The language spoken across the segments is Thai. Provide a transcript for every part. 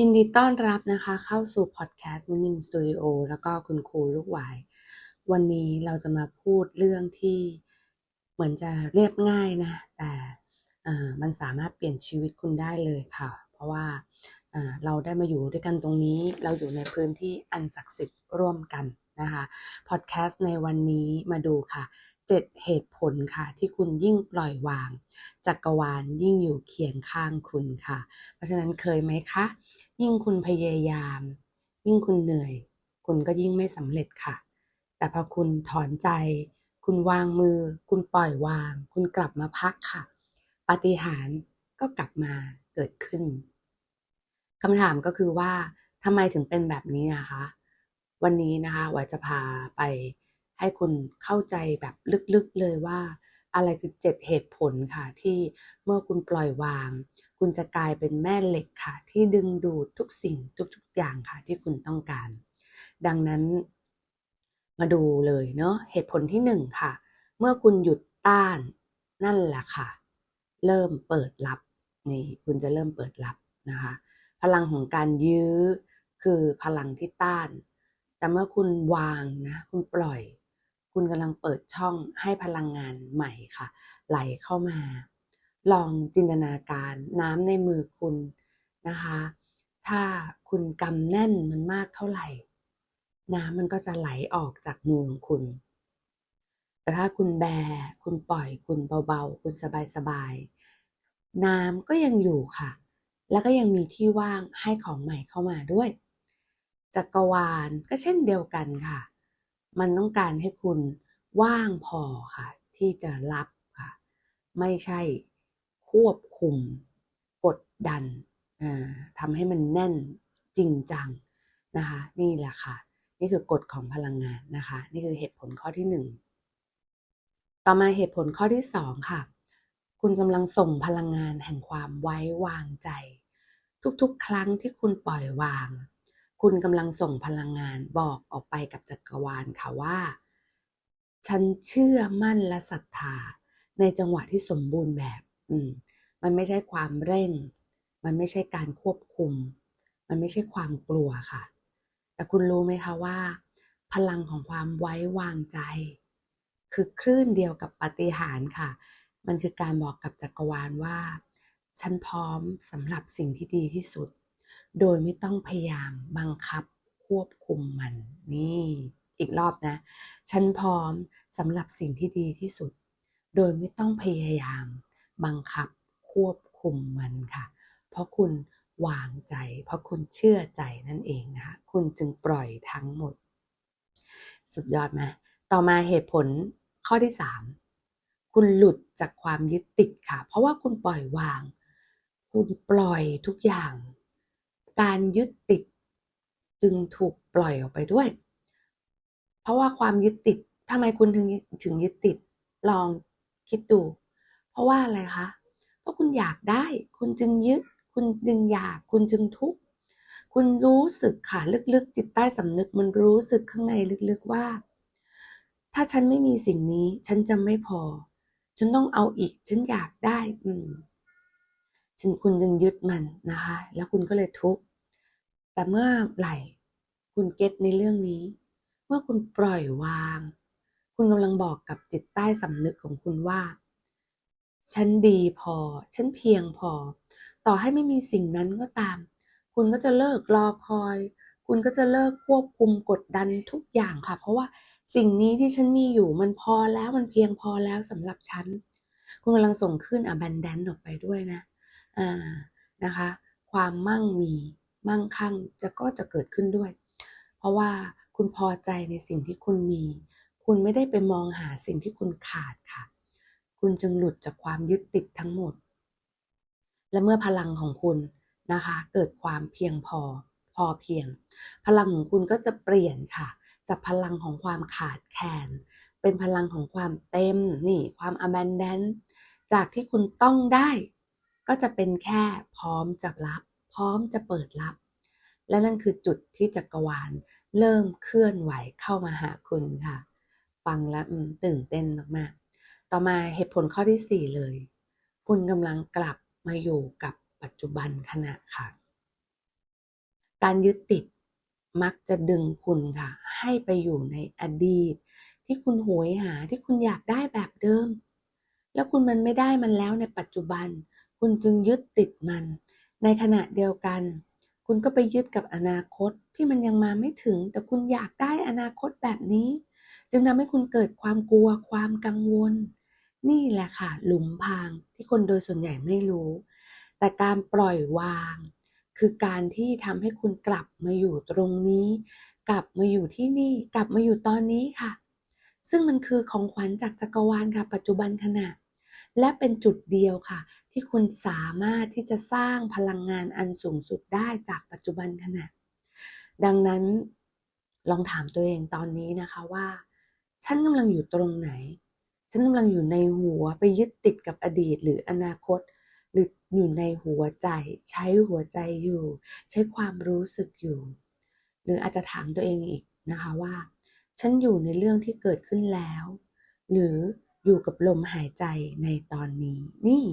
ยินดีต้อนรับนะคะเข้าสู่พอดแคสต์มินิมสตูดิโอแล้วก็คุณครูลูกหวาย วันนี้เราจะมาพูดเรื่องที่เหมือนจะเรียบง่ายนะ แต่เออมันสามารถเปลี่ยนชีวิตคุณได้เลยค่ะ เพราะว่าเออเราได้มาอยู่ด้วยกันตรงนี้เราอยู่ในพื้นที่อันศักดิ์สิทธิ์ร่วมกันนะคะพอดแคสต์ในวันนี้มาดูค่ะ 7 เหตุผลค่ะ ที่คุณยิ่งปล่อยวาง จักรวาลยิ่งอยู่เคียงข้างคุณค่ะ เพราะฉะนั้นเคยไหมคะ ยิ่งคุณพยายาม ยิ่งคุณเหนื่อย คุณก็ยิ่งไม่สำเร็จค่ะ แต่พอคุณถอนใจ คุณวางมือ คุณปล่อยวาง คุณกลับมาพักค่ะ ปาฏิหาริย์ก็กลับมาเกิดขึ้นคำถามก็คือว่าทำไมถึงเป็นแบบนี้นะคะ วันนี้นะคะหวาจะพาไป ให้คุณเข้าใจแบบลึกๆเลยว่า อะไรคือเจ็ดเหตุผลค่ะ ที่เมื่อคุณปล่อยวาง คุณจะกลายเป็นแม่เหล็กค่ะ ที่ดึงดูดทุกสิ่งทุกๆอย่างค่ะ ที่คุณต้องการ ดังนั้น มาดูเลยเนาะเหตุผลที่หนึ่งค่ะ เมื่อคุณหยุดต้านนั่นแหละค่ะ เริ่มเปิดรับนี่คุณจะเริ่มเปิดรับนะคะ พลังของการยื้อคือพลังที่ต้าน แต่เมื่อคุณวางนะ คุณปล่อย คุณกำลังเปิดช่องให้พลังงานใหม่ค่ะ ไหลเข้ามา ลองจินตนาการน้ำในมือคุณนะคะ ถ้าคุณกำแน่นมันมากเท่าไหร่ น้ำมันก็จะไหลออกจากมือของคุณ แต่ถ้าคุณแบคุณปล่อยคุณเบาๆ คุณสบายๆ น้ำก็ยังอยู่ค่ะ แล้วก็ยังมีที่ว่างให้ของใหม่เข้ามาด้วยจักรวาลก็เช่นเดียวกันค่ะ มันต้องการให้คุณว่างพอค่ะ ที่จะรับค่ะ ไม่ใช่ควบคุม กดดันทำให้มันแน่นจริงจังนะคะ นี่แหละค่ะ นี่คือกฎของพลังงานนะคะ นี่คือเหตุผลข้อที่หนึ่งต่อมาเหตุผลข้อที่สองค่ะ คุณกำลังส่งพลังงานแห่งความไว้วางใจ ทุกๆ ครั้งที่คุณปล่อยวาง คุณกำลังส่งพลังงานบอกออกไปกับจักรวาลค่ะว่า ฉันเชื่อมั่นและศรัทธา ในจังหวะที่สมบูรณ์แบบ อืม มันไม่ใช่ความเร่ง มันไม่ใช่การควบคุม มันไม่ใช่ความกลัวค่ะ แต่คุณรู้ไหมคะว่า พลังของความไว้วางใจ คือคลื่นเดียวกับปฏิหารค่ะ มันคือการบอกกับจักรวาลว่า ฉันพร้อมสำหรับสิ่งที่ดีที่สุด โดยไม่ต้องพยายามบังคับควบคุมมัน นี่อีกรอบนะ ฉันพร้อมสำหรับสิ่งที่ดีที่สุด โดยไม่ต้องพยายาม บังคับควบคุมมันค่ะ เพราะคุณวางใจ เพราะคุณเชื่อใจนั่นเองนะคะ คุณจึงปล่อยทั้งหมด สุดยอดไหมต่อมาเหตุผลข้อที่สามคุณหลุดจากความยึดติดค่ะ เพราะว่าคุณปล่อยวาง คุณปล่อยทุกอย่าง การยึดติดจึงถูกปล่อยออกไปด้วย เพราะว่าความยึดติดทำไมคุณถึงถึงยึดติดลองคิดดู เพราะว่าอะไรคะเพราะคุณอยากได้ คุณจึงยึด คุณจึงอยาก คุณจึงทุกข์คุณรู้สึกค่ะลึกๆ จิตใต้สำนึกมันรู้สึกข้างในลึกๆว่า ถ้าฉันไม่มีสิ่งนี้ ฉันจะไม่พอ ฉันต้องเอาอีก ฉันอยากได้ อืมฉันคุณจึงยึดมันนะคะ แล้วคุณก็เลยทุกข์ แต่เมื่อไหร่คุณเก็ตในเรื่องนี้ เมื่อคุณปล่อยวาง คุณกำลังบอกกับจิตใต้สำนึกของคุณว่า ฉันดีพอ ฉันเพียงพอ ต่อให้ไม่มีสิ่งนั้นก็ตาม คุณก็จะเลิกรอคอย คุณก็จะเลิกควบคุมกดดันทุกอย่างค่ะ เพราะว่าสิ่งนี้ที่ฉันมีอยู่มันพอแล้วมันเพียงพอแล้วสำหรับฉัน คุณกำลังส่งขึ้น abundance ออกไปด้วยนะ อ่า นะคะ ความมั่งมี มั่งคั่งจะก็จะเกิดขึ้นด้วย เพราะว่าคุณพอใจในสิ่งที่คุณมี คุณไม่ได้ไปมองหาสิ่งที่คุณขาดค่ะ คุณจึงหลุดจากความยึดติดทั้งหมด และเมื่อพลังของคุณนะคะ เกิดความเพียงพอ พอเพียง พลังของคุณก็จะเปลี่ยนค่ะ จากพลังของความขาดแคลนเป็นพลังของความเต็มนี่ความ abundance จากที่คุณต้องได้ ก็จะเป็นแค่พร้อมจะรับ พร้อมจะเปิดรับ และนั่นคือจุดที่จักรวาลเริ่มเคลื่อนไหวเข้ามาหาคุณค่ะ ฟังแล้วตื่นเต้นมากๆ ต่อมาเหตุผลข้อที่ 4 เลย คุณกำลังกลับมาอยู่กับปัจจุบันขณะค่ะ การยึดติดมักจะดึงคุณค่ะ ให้ไปอยู่ในอดีต ที่คุณโหยหาที่คุณอยากได้แบบเดิม แล้วคุณมันไม่ได้มันแล้วในปัจจุบัน คุณจึงยึดติดมัน ในขณะเดียวกัน คุณก็ไปยึดกับอนาคตที่มันยังมาไม่ถึง แต่คุณอยากได้อนาคตแบบนี้ จึงทำให้คุณเกิดความกลัวความกังวล นี่แหละค่ะ หลุมพรางที่คนโดยส่วนใหญ่ไม่รู้ แต่การปล่อยวาง คือการที่ทำให้คุณกลับมาอยู่ตรงนี้ กลับมาอยู่ที่นี่ กลับมาอยู่ตอนนี้ค่ะ ซึ่งมันคือของขวัญจากจักรวาลค่ะปัจจุบันขณะ และเป็นจุดเดียวค่ะ ที่คุณสามารถที่จะสร้างพลังงานอันสูงสุดได้จากปัจจุบันขณะ ดังนั้นลองถามตัวเองตอนนี้นะคะว่า ฉันกำลังอยู่ตรงไหน ฉันกำลังอยู่ในหัวไปยึดติดกับอดีตหรืออนาคต หรืออยู่ในหัวใจ ใช้หัวใจอยู่ ใช้ความรู้สึกอยู่ หรืออาจจะถามตัวเองอีกนะคะว่า ฉันอยู่ในเรื่องที่เกิดขึ้นแล้ว หรือ อยู่กับลมหายใจในตอนนี้ นี่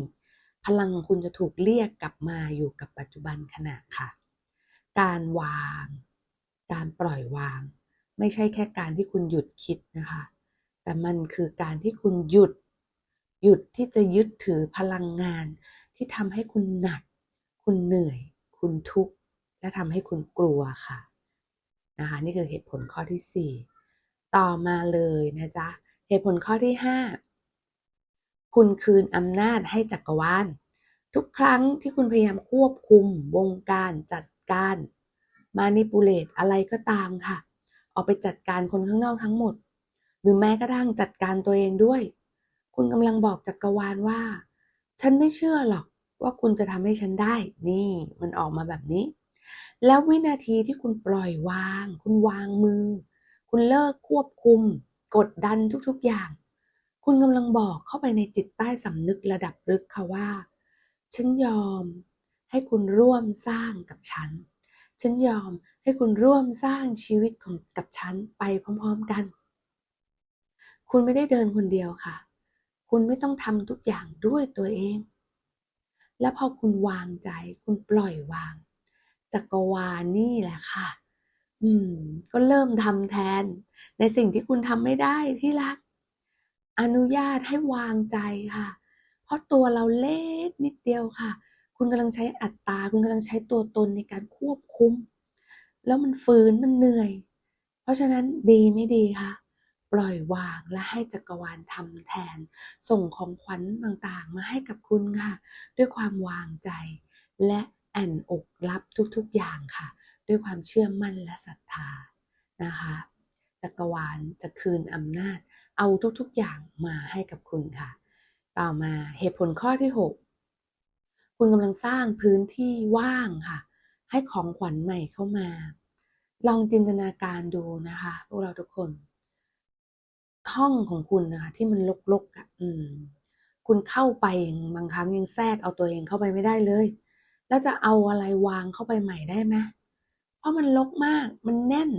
พลังของคุณจะถูกเรียกกลับมาอยู่กับปัจจุบันขณะค่ะ การวาง การปล่อยวาง ไม่ใช่แค่การที่คุณหยุดคิดนะคะ แต่มันคือการที่คุณหยุด หยุดที่จะยึดถือพลังงานที่ทำให้คุณหนัก คุณเหนื่อย คุณทุกข์ และทำให้คุณกลัวค่ะนะคะนี่คือเหตุผลข้อที่ 4 ต่อมาเลยนะจ๊ะ เหตุผลข้อที่ 5 คุณคืนอำนาจให้จักรวาล ทุกครั้งที่คุณพยายามควบคุม วงการจัดการ มานิปูเลตอะไรก็ตามค่ะ ออกไปจัดการคนข้างนอกทั้งหมด หรือแม้กระทั่งจัดการตัวเองด้วย คุณกำลังบอกจักรวาลว่า ฉันไม่เชื่อหรอกว่าคุณจะทำให้ฉันได้ นี่มันออกมาแบบนี้ แล้ววินาทีที่คุณปล่อยวาง คุณวางมือ คุณเลิกควบคุม กดดันทุกๆอย่าง คุณกำลังบอกเข้าไปในจิตใต้สำนึกระดับลึกค่ะว่า ฉันยอมให้คุณร่วมสร้างกับฉัน ฉันยอมให้คุณร่วมสร้างชีวิตของกับฉันไปพร้อมๆกัน คุณไม่ได้เดินคนเดียวค่ะ คุณไม่ต้องทำทุกอย่างด้วยตัวเอง และพอคุณวางใจ คุณปล่อยวางจักรวาลนี่แหละค่ะ อืม ก็เริ่มทำแทน ในสิ่งที่คุณทำไม่ได้ที่รัก อนุญาตให้วางใจค่ะ เพราะตัวเราเล็กนิดเดียวค่ะ คุณกำลังใช้อัตตา คุณกำลังใช้ตัวตนในการควบคุม แล้วมันฝืนมันเหนื่อย เพราะฉะนั้นดีไม่ดีค่ะ ปล่อยวางและให้จักรวาลทำแทน ส่งของขวัญต่างๆ มาให้กับคุณค่ะ ด้วยความวางใจ และแอนอกรับทุกๆอย่างค่ะ ด้วยความเชื่อมั่นและศรัทธานะคะจักรวาลจะคืนอำนาจ เอาทุกๆอย่างมาให้กับคุณค่ะ ต่อมาเหตุผลข้อที่ 6 คุณกำลังสร้างพื้นที่ว่างค่ะ ให้ของขวัญใหม่เข้ามา ลองจินตนาการดูนะคะพวกเราทุกคน ห้องของคุณนะคะ ที่มันรกๆอะอืม คุณเข้าไปบางครั้งยังแทรกเอาตัวเองเข้าไปไม่ได้เลย แล้วจะเอาอะไรวางเข้าไปใหม่ได้ไหม ราะมันรกมาก มันแน่น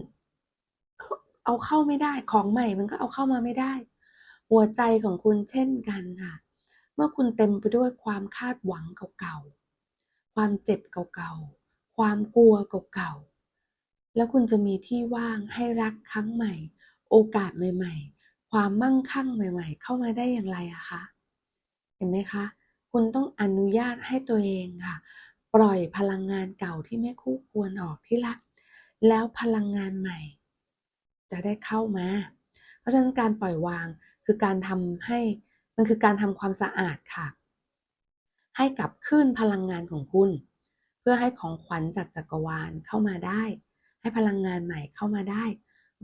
เอาเข้าไม่ได้ ของใหม่มันก็เอาเข้ามาไม่ได้ หัวใจของคุณเช่นกันค่ะ เมื่อคุณเต็มไปด้วยความคาดหวังเก่าๆ ความเจ็บเก่าๆ ความกลัวเก่าๆ แล้วคุณจะมีที่ว่างให้รักครั้งใหม่ โอกาสใหม่ๆ ความมั่งคั่งใหม่ ๆ เข้ามาได้อย่างไรอะคะ เห็นไหมคะ คุณต้องอนุญาตให้ตัวเองค่ะ ปล่อยพลังงานเก่าที่ไม่คู่ควรออกที่รัก แล้วพลังงานใหม่ จะได้เข้ามา เพราะฉะนั้นการปล่อยวางคือการทำให้มันคือการทำความสะอาดค่ะ ให้กับคลื่นพลังงานของคุณ เพื่อให้ของขวัญจากจักรวาลเข้ามาได้ ให้พลังงานใหม่เข้ามาได้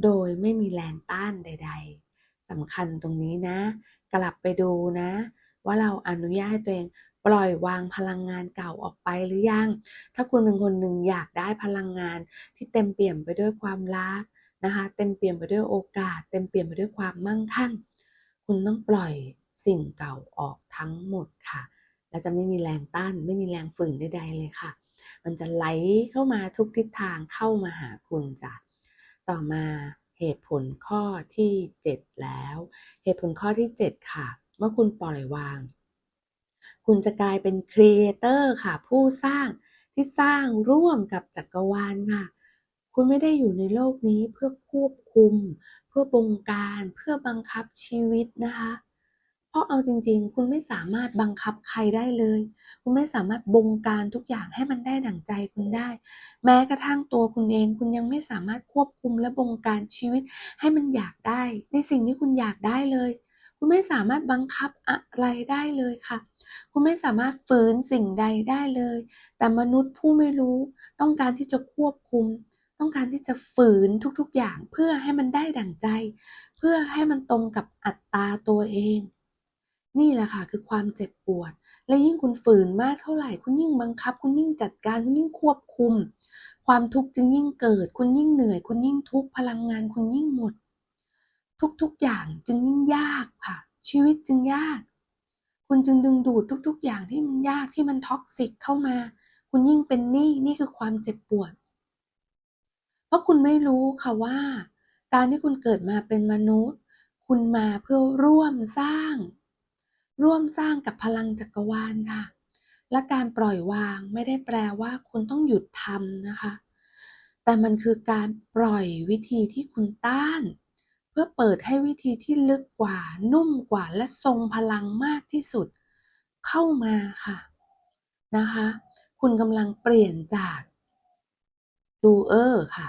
โดยไม่มีแรงต้านใด ๆสำคัญตรงนี้นะ กลับไปดูนะ ว่าเราอนุญาตให้ตัวเองปล่อยวางพลังงานเก่าออกไปหรือยัง ถ้าคุณเป็นคนหนึ่งอยากได้พลังงานที่เต็มเปี่ยมไปด้วยความรักนะคะ เต็มเปี่ยมไปด้วยโอกาส เต็มเปี่ยมไปด้วยความมั่งคั่ง คุณต้องปล่อยสิ่งเก่าออกทั้งหมดค่ะ และจะไม่มีแรงต้าน ไม่มีแรงฝืนใดๆเลยค่ะ มันจะไหลเข้ามาทุกทิศทางเข้ามาหาคุณจ้ะ ต่อมาเหตุผลข้อที่ 7 แล้ว เหตุผลข้อที่ 7 ค่ะ เมื่อคุณปล่อยวาง คุณจะกลายเป็นครีเอเตอร์ค่ะ ผู้สร้างที่สร้างร่วมกับจักรวาลค่ะ คุณไม่ได้อยู่ในโลกนี้เพื่อควบคุม เพื่อบงการเพื่อบังคับชีวิตนะคะ เพราะเอาจริงๆ คุณไม่สามารถบังคับใครได้เลย คุณไม่สามารถบงการทุกอย่างให้มันได้ดั่งใจคุณได้ แม้กระทั่งตัวคุณเอง คุณยังไม่สามารถควบคุมและบงการชีวิต ให้มันอยากได้ ในสิ่งที่คุณอยากได้เลย คุณไม่สามารถบังคับอะไรได้เลยค่ะ คุณไม่สามารถฝืนสิ่งใดได้เลย แต่มนุษย์ผู้ไม่รู้ต้องการที่จะควบคุม ต้องการที่จะฝืนทุกๆอย่างเพื่อให้มันได้ดั่งใจ เพื่อให้มันตรงกับอัตตาตัวเอง นี่แหละค่ะคือความเจ็บปวด และยิ่งคุณฝืนมากเท่าไหร่ คุณยิ่งบังคับ คุณยิ่งจัดการ คุณยิ่งควบคุม ความทุกข์จึงยิ่งเกิด คุณยิ่งเหนื่อย คุณยิ่งทุกข์พลังงาน คุณยิ่งหมด ทุกๆอย่างจึงยิ่งยากค่ะ ชีวิตจึงยาก คุณจึงดึงดูดทุก ๆ อย่างที่มันยากที่มันท็อกซิกเข้ามา คุณยิ่งเป็นหนี้นี่คือความเจ็บปวด เพราะคุณไม่รู้ค่ะว่า การที่คุณเกิดมาเป็นมนุษย์ คุณมาเพื่อร่วมสร้าง ร่วมสร้างกับพลังจักรวาลค่ะ และการปล่อยวางไม่ได้แปลว่าคุณต้องหยุดทำนะคะ แต่มันคือการปล่อยวิธีที่คุณต้าน เพื่อเปิดให้วิธีที่ลึกกว่า นุ่มกว่าและทรงพลังมากที่สุด เข้ามาค่ะนะคะ คุณกำลังเปลี่ยนจากดูเออร์ค่ะ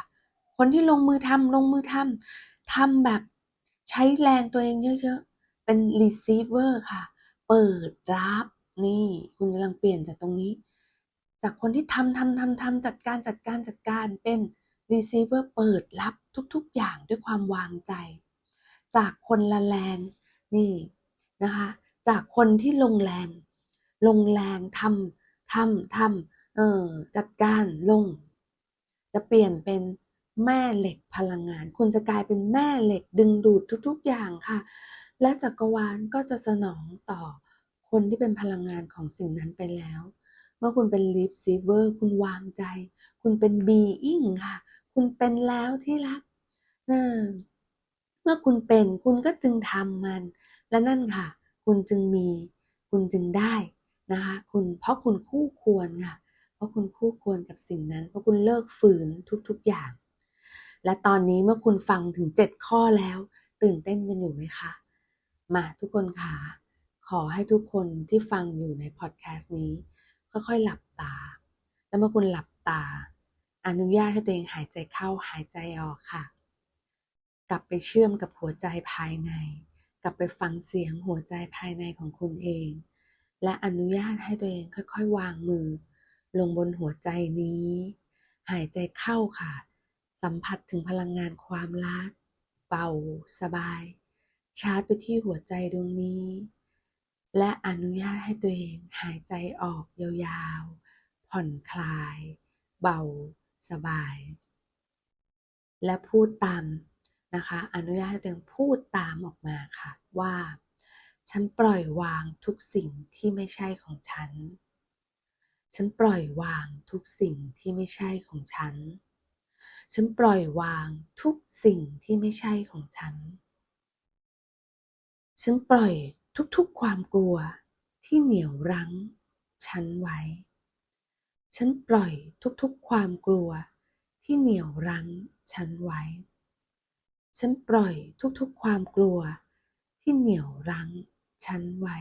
คนที่ลงมือทำลงมือทำทำแบบใช้แรงตัวเองเยอะๆ เป็น receiver ค่ะ เปิดรับนี่คุณกำลังเปลี่ยนจากตรงนี้ จากคนที่ทำทำทำทำจัดการจัดการจัดการเป็น receiver เปิดรับ ทุกๆอย่างด้วยความวางใจ จากคนละแรงนี่นะคะ จากคนที่ลงแรง ลงแรงทำทำทำเออจัดการลง จะเปลี่ยนเป็นแม่เหล็กพลังงาน คุณจะกลายเป็นแม่เหล็กดึงดูดทุก ๆอย่างค่ะ และจักรวาลก็จะสนองต่อคนที่เป็นพลังงานของสิ่งนั้นไปแล้วเมื่อคุณเป็น receiver คุณวางใจ คุณเป็น being ค่ะ คุณเป็นแล้วที่รัก เมื่อคุณเป็นคุณก็จึงทำมัน และนั่นค่ะ คุณจึงมี คุณจึงได้นะคะ คุณเพราะคุณคู่ควรค่ะ เพราะคุณคู่ควรกับสิ่งนั้น เพราะคุณเลิกฝืนทุกๆอย่าง และตอนนี้เมื่อคุณฟังถึง 7 ข้อแล้ว ตื่นเต้นกันอยู่ไหมคะ มาทุกคนค่ะขอให้ทุกคนที่ฟังอยู่ในพอดแคสต์นี้ ค่อยๆหลับตา แล้วเมื่อคุณหลับตา อนุญาตให้ตัวเองหายใจเข้าหายใจออกค่ะ กลับไปเชื่อมกับหัวใจภายใน กลับไปฟังเสียงหัวใจภายในของคุณเอง และอนุญาตให้ตัวเองค่อยๆ วางมือ ลงบนหัวใจนี้ หายใจเข้าค่ะ สัมผัสถึงพลังงานความรักเบาสบาย ชาร์จไปที่หัวใจดวงนี้ และอนุญาตให้ตัวเองหายใจออกยาวๆ ผ่อนคลาย เบา สบาย และพูดตาม นะคะ อนุญาตให้ตัวเองพูดตามออกมาค่ะว่า ฉันปล่อยวางทุกสิ่งที่ไม่ใช่ของฉัน ฉันปล่อยวางทุกสิ่งที่ไม่ใช่ของฉัน ฉันปล่อยวางทุกสิ่งที่ไม่ใช่ของฉัน ฉันปล่อยทุกๆความกลัวที่เหนี่ยวรั้ง ฉันไว้ ฉันปล่อยทุกๆความกลัวที่เหนี่ยวรั้งฉันไว้ ฉันปล่อยทุกๆความกลัวที่เหนี่ยวรั้งฉันไว้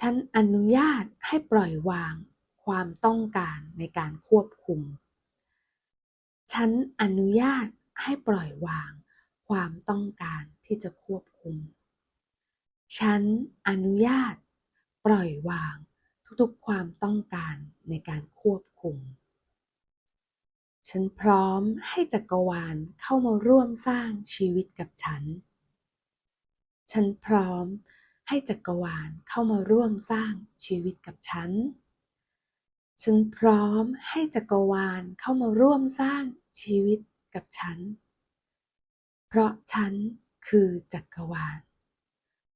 ฉันอนุญาตให้ปล่อยวางความต้องการในการควบคุม ฉันอนุญาตให้ปล่อยวางความต้องการที่จะควบคุม ฉันอนุญาต ปล่อยวางทุกๆความต้องการในการควบคุม ฉันพร้อมให้จักรวาลเข้ามาร่วมสร้างชีวิตกับฉัน ฉันพร้อมให้จักรวาลเข้ามาร่วมสร้างชีวิตกับฉัน ฉันพร้อมให้จักรวาลเข้ามาร่วมสร้างชีวิตกับฉัน เพราะฉันคือจักรวาล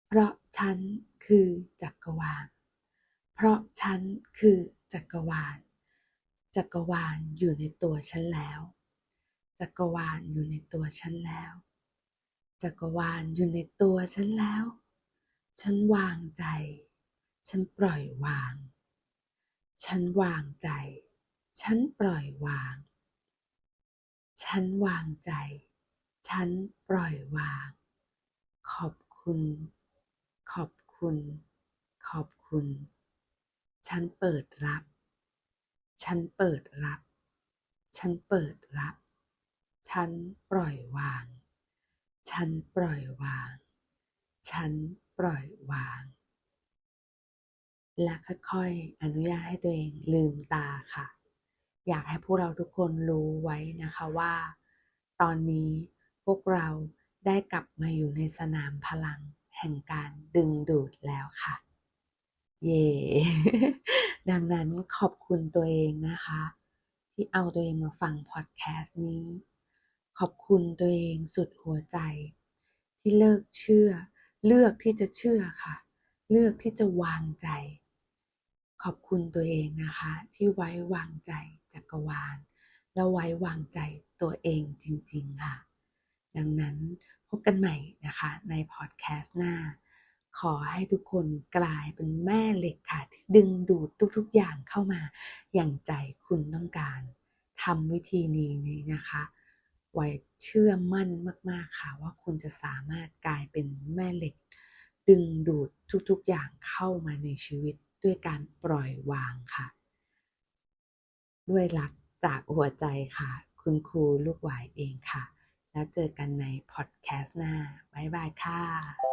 เพราะฉันคือจักรวาล เพราะฉันคือจักรวาล จักรวาลอยู่ในตัวฉันแล้ว จักรวาลอยู่ในตัวฉันแล้ว จักรวาลอยู่ในตัวฉันแล้ว ฉันวางใจ ฉันปล่อยวาง ฉันวางใจ ฉันปล่อยวาง ฉันวางใจ ฉันปล่อยวาง ขอบคุณ ขอบคุณ ขอบคุณ ฉันเปิดรับ ฉันเปิดรับ ฉันเปิดรับ ฉันปล่อยวาง ฉันปล่อยวาง ฉันปล่อยวาง และค่อยๆ อนุญาตให้ตัวเองลืมตาค่ะ อยากให้พวกเราทุกคนรู้ไว้นะคะว่า ตอนนี้พวกเราได้กลับมาอยู่ในสนามพลังแห่งการดึงดูดแล้วค่ะ เย่ดังนั้นขอบคุณตัวเองนะคะ ที่เอาตัวเองมาฟังพอดแคสต์นี้ ขอบคุณตัวเองสุดหัวใจ ที่เลิกเชื่อ เลือกที่จะเชื่อค่ะ เลือกที่จะวางใจ ขอบคุณตัวเองนะคะ ที่ไว้วางใจจักรวาล แล้วไว้วางใจตัวเองจริงๆค่ะ ดังนั้นพบกันใหม่นะคะในพอดแคสต์หน้า ขอให้ทุกคนกลายเป็นแม่เหล็กค่ะที่ดึงดูดทุกๆอย่างเข้ามา อย่างใจคุณต้องการทำวิธีนี้นี้นะคะ ไว้เชื่อมั่นมากๆค่ะ ว่าคุณจะสามารถกลายเป็นแม่เหล็ก ดึงดูดทุกๆอย่างเข้ามาในชีวิตด้วยการปล่อยวางค่ะ ด้วยรักจากหัวใจค่ะ คุณครูลูกหวายเองค่ะ แล้วเจอกันในพอดแคสต์หน้าบ๊ายบายค่ะ